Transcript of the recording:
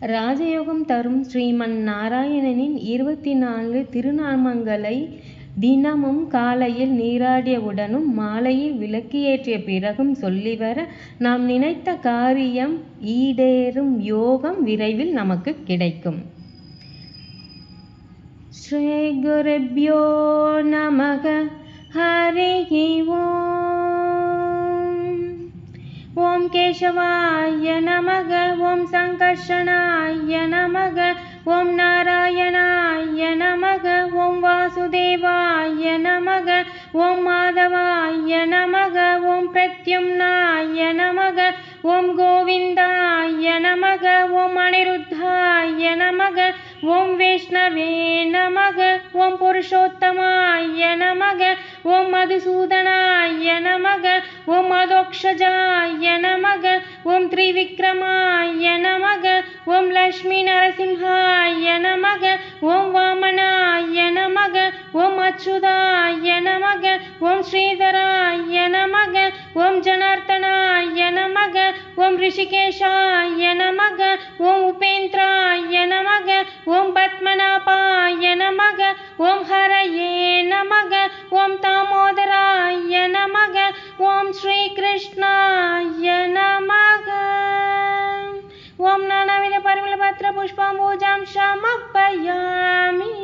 ராஜயோகம் தரும் ஸ்ரீமன் நாராயணனின் இருபத்தி நான்கு திருநாமங்களை தினமும் காலையில் நீராடியவுடனும் மாலையில் விளக்கியேற்றிய பிறகும் சொல்லி வர நாம் நினைத்த காரியம் ஈடேறும் யோகம் விரைவில் நமக்கு கிடைக்கும். ஸ்ரீ குருபியோ நமக ஹரி ஓ ஓம் கேசவாய நமக ஓம் சங்கர்ஷனாய நமக ஓம் நாராயணாய நமக ஓம் வாசுதேவாய நமக ஓம் மாதவாய நமக ஓம் பிரத்யும்னாய நமக ஓம் கோவிந்தாய நமக ஓம் அனிருத்தாய நமக ஓம் வைஷ்ணவே நமக ஓம் புருஷோத்தமாய நமக ஓம் மதுசூதனாய நமக ஓம் மதோக்ஷஜாய நமக ஓம் த்ரிவிக்ரமாய நமக ஓம் லக்ஷ்மி நரசிம்ஹாய நமக ஓம் வாமனாய நமக ஓம் அச்சுதாய நமக ஓம் ஸ்ரீதராய நமக ஓம் ஜனார்த்தனாய நமக ஓம் ரிஷிகேஷாய நமக ஓம் உபேந்திராய நமக ஓம் பத்மநாபாய நமக ஓம் ஹர ॐ दामोदराय नमः। ॐ श्रीकृष्णाय नमः। ॐ नानाविधपरिमलपत्रपुष्पाम्बूजां शमपयामि